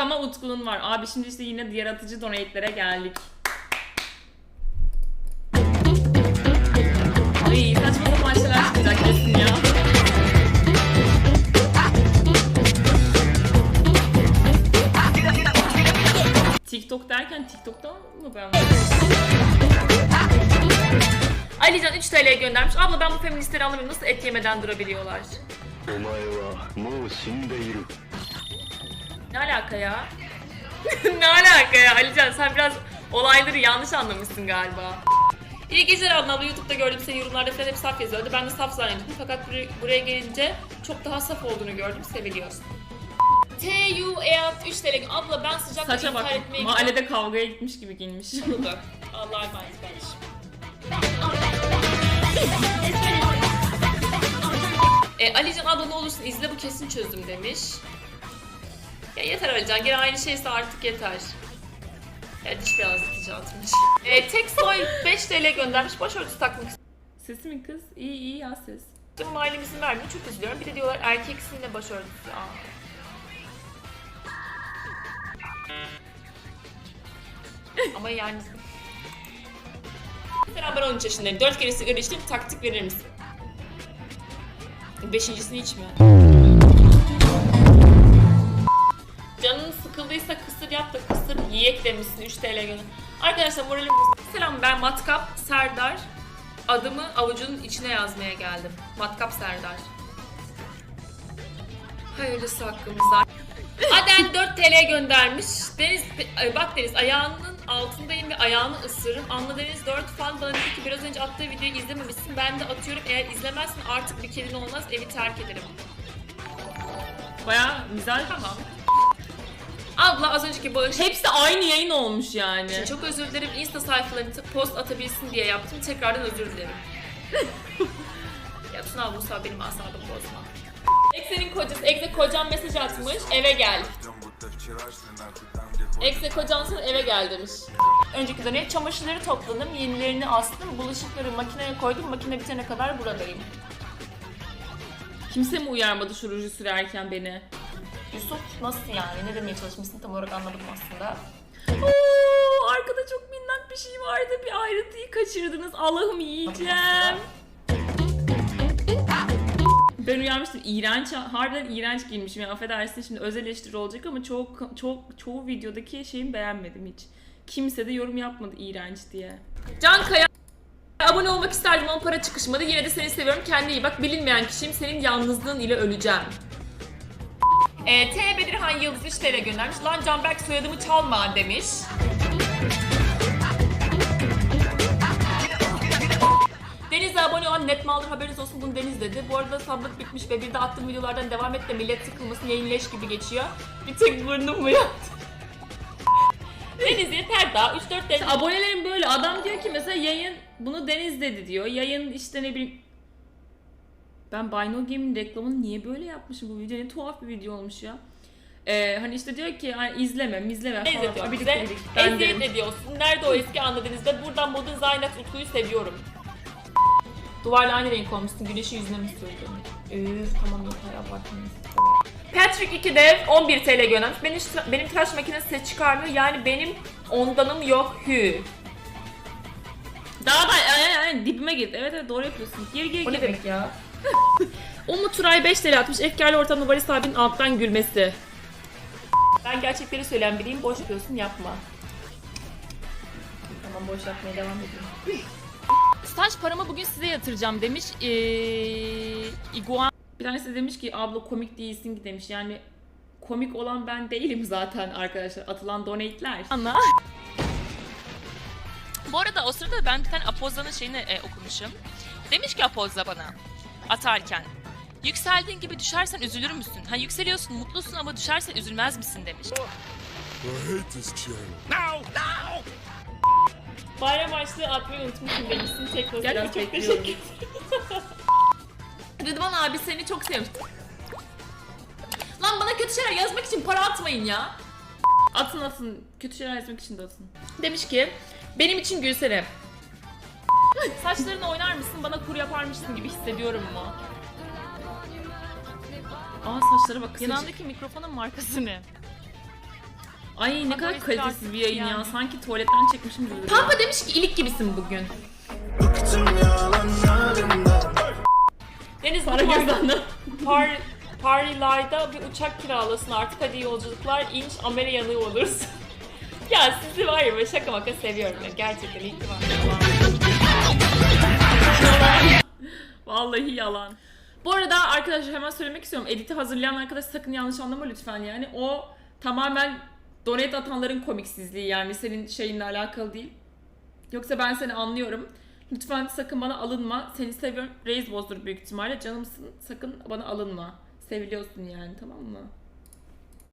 ama Utku'nun var. Abi şimdi işte yine yaratıcı donate'lere geldik. Ay saçma sapan şeyler çıkacak kesin ya. TikTok derken TikTok'tan mı ben Alican 3 TL göndermiş. Abla ben bu feministleri anlamıyorum. Nasıl et yemeden durabiliyorlar? お前はもう死んでいる Ne alaka ya? ne alaka ya Alican sen biraz olayları yanlış anlamışsın galiba. İyi geceler Adnan abla YouTube'da gördüm seni yorumlarda falan hep saf yazıyordu. Ben de saf zannettim fakat buraya, buraya gelince çok daha saf olduğunu gördüm. Seviliyorsun. TU EAT 3 TL. Abla ben sıcakta Saça bak. intihar etmeye Mahallede kavgaya gitmiş gibi giyinmiş. gidiyorum. Allah'a emanet kardeşim. E, Alican abla ne olursun izle bu kesin çözüm demiş. Ya yeter Alican gene aynı şeyse artık yeter. Ya diş beyazlatıcı atmış. E, tek soy 5 TL göndermiş başörtüsü takmak Sesi mi kız? İyi iyi ya ses. istiyorum. Ailemizin verdiğini çok üzülüyorum. Bir de diyorlar erkeksin de başörtüsü. Aa. Ama yani... Mesela ben 13 yaşındayım. 4 kere sigara içtim. Taktik verir misin? Beşincisini içme. Canın sıkıldıysa kısır yap da kısır yiyek demişsin 3 TL gönder. Arkadaşlar moralim. Selam ben Matkap Serdar. Adımı avucunun içine yazmaya geldim. Matkap Serdar. Hayırlısı hakkımızda. Aden 4 TL göndermiş. Deniz, bak Deniz ayağının altındayım ve ayağını ısırırım. Anla Deniz 4 fan bana dedi ki biraz önce attığı videoyu izlememişsin. Ben de atıyorum. Eğer izlemezsen artık bir kedin olmaz evi terk ederim. Baya güzel. Tamam. Abla az önceki bağış Hepsi aynı yayın olmuş yani. için çok özür dilerim. Insta sayfalarını post atabilsin diye yaptım. Tekrardan özür dilerim. ya Tuna Musa benim asabımı bozma. Ekse'nin kocası, Ekse kocam mesaj atmış, eve gel. Ekse kocan sana eve gel demiş. Önceki dönem çamaşırları topladım, yenilerini astım, bulaşıkları makineye koydum, makine bitene kadar buradayım. Kimse mi uyarmadı şu ruju sürerken beni? Yusuf nasıl yani? Ne demeye çalışmışsın tam olarak anladım aslında. Oo, arkada çok minnak bir şey vardı. Bir ayrıntıyı kaçırdınız. Allah'ım yiyeceğim. Ben uyarmıştım. İğrenç, harbiden iğrenç giymişim. Yani affedersin şimdi öz eleştiri olacak ama çok çok çoğu videodaki şeyimi beğenmedim hiç. Kimse de yorum yapmadı iğrenç diye. Can Kaya Abone olmak isterdim ama para çıkışmadı. Yine de seni seviyorum. Kendine iyi bak. Bilinmeyen kişiyim. Senin yalnızlığın ile öleceğim. E, T. Bedirhan Yıldız 3 TL göndermiş. Lan Canberk soyadımı çalma demiş. Deniz'e abone olan net maldır haberiniz olsun bunu Deniz dedi. Bu arada sablık bitmiş ve bir de attığım videolardan devam et de millet sıkılmasın yayın leş gibi geçiyor. Bir tek burnum mu yattı? Deniz yeter daha 3-4 Deniz. Abonelerim böyle. Adam diyor ki mesela yayın bunu Deniz dedi diyor. Yayın işte ne bileyim ben Buy No Game'in reklamını niye böyle yapmışım bu video? Ne tuhaf bir video olmuş ya. Ee, hani işte diyor ki hani izleme, izleme falan. ediyor Birlikte bize. Eziyet ediyorsun. Nerede o eski anladığınızda? Buradan modun Zaynak Utku'yu seviyorum. Duvarla aynı renk olmuşsun. Güneşi yüzüne mi sürdün? Üf tamam yeter abartmayın. Patrick 2 dev 11 TL göndermiş. Benim, benim tıraş makinesi ses çıkarmıyor. Yani benim ondanım yok. Hü. Daha da yani, yani dibime girdi. Evet evet doğru yapıyorsun. Gir gir O gir. ne demek ya? Umut Turay 5 TL atmış. Efkarlı ortamda Barış abinin alttan gülmesi. Ben gerçekleri söyleyen biriyim. Boş yapıyorsun yapma. Tamam boş yapmaya devam edeyim. Staj paramı bugün size yatıracağım demiş. Ee, iguan. Bir tanesi de demiş ki abla komik değilsin ki demiş. Yani komik olan ben değilim zaten arkadaşlar. Atılan donate'ler. Anla. Bu arada o sırada ben bir tane Apozza'nın şeyini e, okumuşum. Demiş ki Apozza bana atarken. Yükseldiğin gibi düşersen üzülür müsün? Ha yükseliyorsun mutlusun ama düşersen üzülmez misin demiş. Bayram harçlığı atmayı unutmuşum demişsin. Tekrar biraz çok teşekkür bekliyorum. ederim. Rıdvan abi seni çok sevmiş. Lan bana kötü şeyler yazmak için para atmayın ya. Atın atın. Kötü şeyler yazmak için de atın. Demiş ki benim için gülsene. Saçlarını oynar mısın bana kur yaparmışsın gibi hissediyorum mu? Aa saçlara bak kısacık. Yanındaki mikrofonun markası ne? Ay ne kadar kalitesiz bir yayın ya. yani. Sanki tuvaletten çekmişim gibi. Pampa demiş ki ilik gibisin bugün. Deniz Para par, kazandı. par, Parila'da bir uçak kiralasın artık hadi yolculuklar inş Amele yanığı oluruz. ya sizi var ya şaka maka seviyorum ya gerçekten iyi ki var. Vallahi yalan. Bu arada arkadaşlar hemen söylemek istiyorum. Edit'i hazırlayan arkadaş sakın yanlış anlama lütfen yani. O tamamen donate atanların komiksizliği yani senin şeyinle alakalı değil. Yoksa ben seni anlıyorum. Lütfen sakın bana alınma. Seni seviyorum. Reis bozdur büyük ihtimalle. Canımsın. Sakın bana alınma. Seviliyorsun yani tamam mı?